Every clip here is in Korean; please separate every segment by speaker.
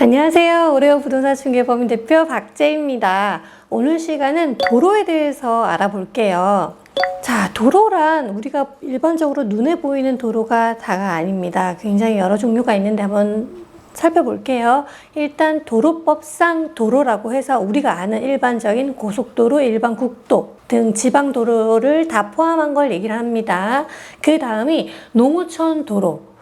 Speaker 1: 안녕하세요. 오레오 부동산 중개법인 대표 박재입니다. 오늘 시간은 도로에 대해서 알아볼게요. 자, 도로란 우리가 일반적으로 눈에 보이는 도로가 다가 아닙니다. 굉장히 여러 종류가 있는데 한번 살펴볼게요. 일단 도로법상 도로라고 해서 우리가 아는 일반적인 고속도로, 일반 국도 등 지방 도로를 다 포함한 걸 얘기를 합니다. 그 다음이 농어촌 도로.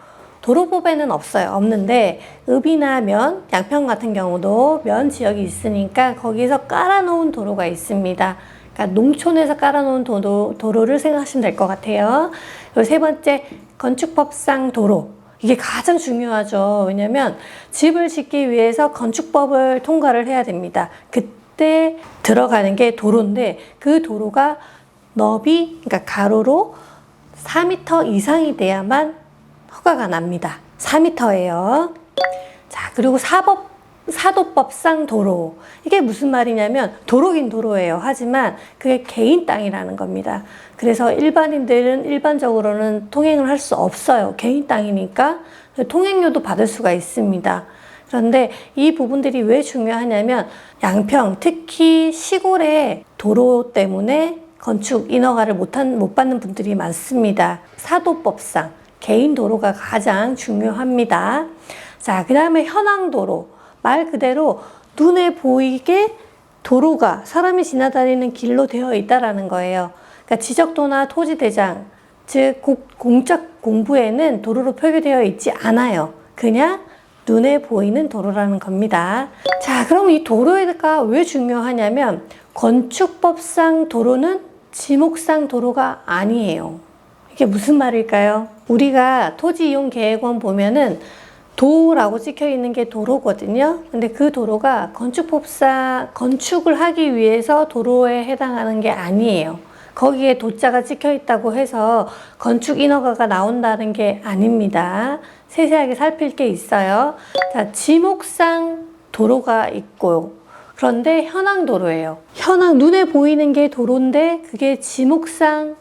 Speaker 1: 도로법에는 없어요. 없는데 읍이나 면, 양평 같은 경우도 면 지역이 있으니까 거기서 깔아놓은 도로가 있습니다. 그러니까 농촌에서 깔아놓은 도로, 도로를 생각하시면 될 것 같아요. 그리고 세 번째 건축법상 도로. 이게 가장 중요하죠. 왜냐면 집을 짓기 위해서 건축법을 통과를 해야 됩니다. 그때 들어가는 게 도로인데 그 도로가 너비, 그러니까 가로로 4m 이상이 돼야만 허가가 납니다. 4m예요. 자, 그리고 사법 사도법상 도로. 이게 무슨 말이냐면 도로긴 도로예요. 하지만 그게 개인 땅이라는 겁니다. 그래서 일반인들은 일반적으로는 통행을 할 수 없어요. 개인 땅이니까 통행료도 받을 수가 있습니다. 그런데 이 부분들이 왜 중요하냐면 양평, 특히 시골의 도로 때문에 건축 인허가를 못한, 못 받는 분들이 많습니다. 사도법상. 개인 도로가 가장 중요합니다. 자, 그 다음에 현황 도로. 말 그대로 눈에 보이게 도로가 사람이 지나다니는 길로 되어 있다라는 거예요. 그러니까 지적도나 토지 대장, 즉 공적 공부에는 도로로 표기되어 있지 않아요. 그냥 눈에 보이는 도로라는 겁니다. 자, 그럼 이 도로가 왜 중요하냐면 건축법상 도로는 지목상 도로가 아니에요. 이게 무슨 말일까요? 우리가 토지 이용 계획원 보면은 도라고 찍혀 있는 게 도로거든요. 근데 그 도로가 건축법상 건축을 하기 위해서 도로에 해당하는 게 아니에요. 거기에 도자가 찍혀 있다고 해서 건축 인허가가 나온다는 게 아닙니다. 세세하게 살필 게 있어요. 자, 지목상 도로가 있고 그런데 현황 도로예요. 현황 눈에 보이는 게 도로인데 그게 지목상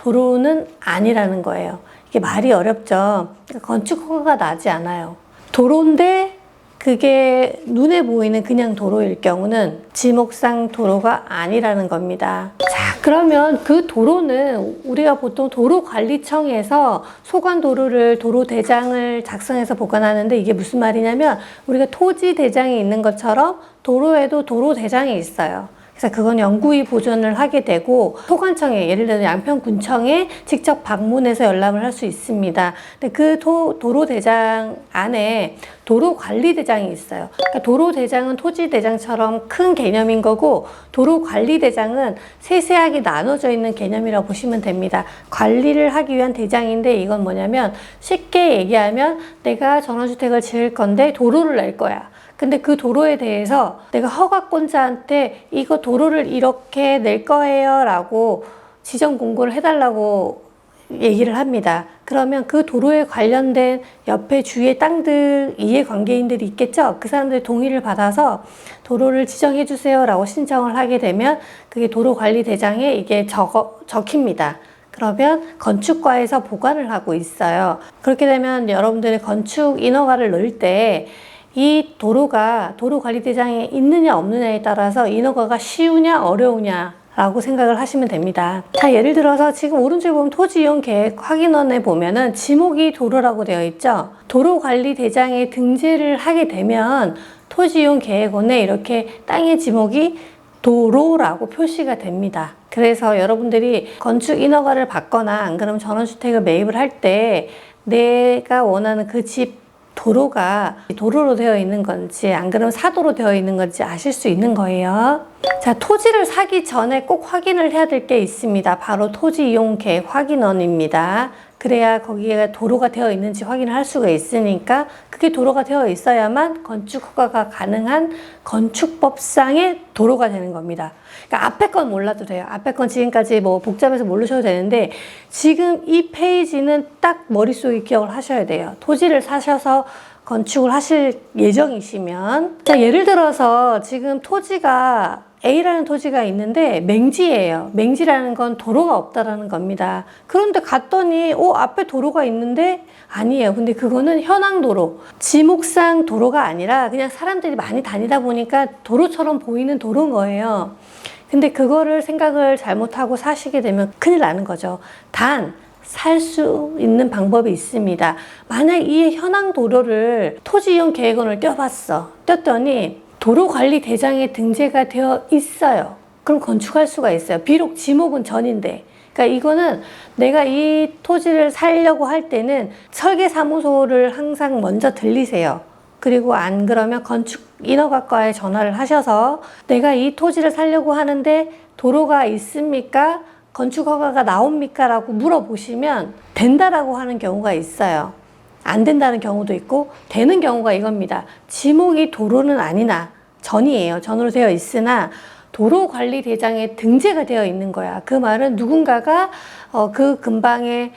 Speaker 1: 도로는 아니라는 거예요. 이게 말이 어렵죠. 그러니까 건축 허가가 나지 않아요. 도로인데 그게 눈에 보이는 그냥 도로일 경우는 지목상 도로가 아니라는 겁니다. 자, 그러면 그 도로는 우리가 보통 도로관리청에서 소관 도로를 도로 대장을 작성해서 보관하는데 이게 무슨 말이냐면 우리가 토지 대장이 있는 것처럼 도로에도 도로 대장이 있어요. 그래서 그건 영구히 보존을 하게 되고 소관청에 예를 들어 양평군청에 직접 방문해서 열람을 할 수 있습니다. 근데 그 도, 도로 대장 안에 도로 관리 대장이 있어요. 그러니까 도로 대장은 토지 대장처럼 큰 개념인 거고 도로 관리 대장은 세세하게 나눠져 있는 개념이라고 보시면 됩니다. 관리를 하기 위한 대장인데 이건 뭐냐면 쉽게 얘기하면 내가 전원주택을 지을 건데 도로를 낼 거야. 근데 그 도로에 대해서 내가 허가권자한테 이거 도로를 이렇게 낼 거예요 라고 지정 공고를 해달라고 얘기를 합니다. 그러면 그 도로에 관련된 옆에 주위의 땅들 이해관계인들이 있겠죠. 그 사람들의 동의를 받아서 도로를 지정해 주세요라고 신청을 하게 되면 그게 도로관리대장에 이게 적어 적힙니다. 그러면 건축과에서 보관을 하고 있어요. 그렇게 되면 여러분들의 건축 인허가를 넣을 때 이 도로가 도로관리대장에 있느냐 없느냐에 따라서 인허가가 쉬우냐 어려우냐 라고 생각을 하시면 됩니다. 자, 예를 들어서 지금 오른쪽에 보면 토지 이용 계획 확인원에 보면은 지목이 도로라고 되어 있죠. 도로관리대장에 등재를 하게 되면 토지 이용 계획원에 이렇게 땅의 지목이 도로라고 표시가 됩니다. 그래서 여러분들이 건축 인허가를 받거나 안 그러면 전원주택을 매입을 할 때 내가 원하는 그 집 도로가 도로로 되어 있는 건지 안 그러면 사도로 되어 있는 건지 아실 수 있는 거예요. 자, 토지를 사기 전에 꼭 확인을 해야 될 게 있습니다. 바로 토지 이용 계획 확인원입니다. 그래야 거기에 도로가 되어 있는지 확인을 할 수가 있으니까 그게 도로가 되어 있어야만 건축 허가가 가능한 건축법상의 도로가 되는 겁니다. 그러니까 앞에 건 몰라도 돼요. 앞에 건 지금까지 뭐 복잡해서 모르셔도 되는데 지금 이 페이지는 딱 머릿속에 기억을 하셔야 돼요. 토지를 사셔서 건축을 하실 예정이시면 자 예를 들어서 지금 토지가 A라는 토지가 있는데 맹지예요. 맹지라는 건 도로가 없다라는 겁니다. 그런데 갔더니 어 앞에 도로가 있는데 아니에요. 근데 그거는 현황 도로, 지목상 도로가 아니라 그냥 사람들이 많이 다니다 보니까 도로처럼 보이는 도로인 거예요. 근데 그거를 생각을 잘못하고 사시게 되면 큰일 나는 거죠. 단 살수 있는 방법이 있습니다. 만약 이 현황 도로를 토지 이용 계획원을 떼어봤어. 떼었더니 도로관리 대장에 등재가 되어 있어요. 그럼 건축할 수가 있어요. 비록 지목은 전인데. 그러니까 이거는 내가 이 토지를 살려고 할 때는 설계사무소를 항상 먼저 들리세요. 그리고 안 그러면 건축 인허가과에 전화를 하셔서 내가 이 토지를 살려고 하는데 도로가 있습니까? 건축 허가가 나옵니까? 라고 물어보시면 된다라고 하는 경우가 있어요. 안 된다는 경우도 있고 되는 경우가 이겁니다. 지목이 도로는 아니나 전이에요. 전으로 되어 있으나 도로관리대장에 등재가 되어 있는 거야. 그 말은 누군가가 어, 그 근방에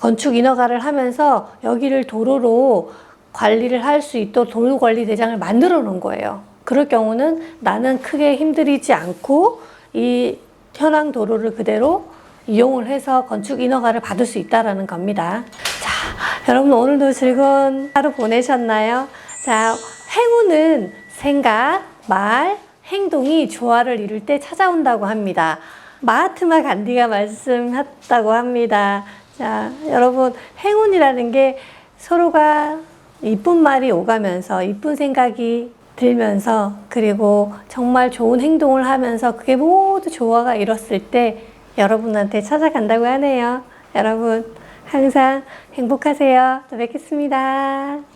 Speaker 1: 건축 인허가를 하면서 여기를 도로로 관리를 할 수 있도록 도로관리대장을 만들어 놓은 거예요. 그럴 경우는 나는 크게 힘들이지 않고 이 현황 도로를 그대로 이용을 해서 건축 인허가를 받을 수 있다라는 겁니다. 자, 여러분 오늘도 즐거운 하루 보내셨나요? 자, 행운은 생각, 말, 행동이 조화를 이룰 때 찾아온다고 합니다. 마하트마 간디가 말씀했다고 합니다. 자, 여러분 행운이라는 게 서로가 이쁜 말이 오가면서 이쁜 생각이 들면서 그리고 정말 좋은 행동을 하면서 그게 모두 조화가 이뤘을 때 여러분한테 찾아간다고 하네요. 여러분 항상 행복하세요. 또 뵙겠습니다.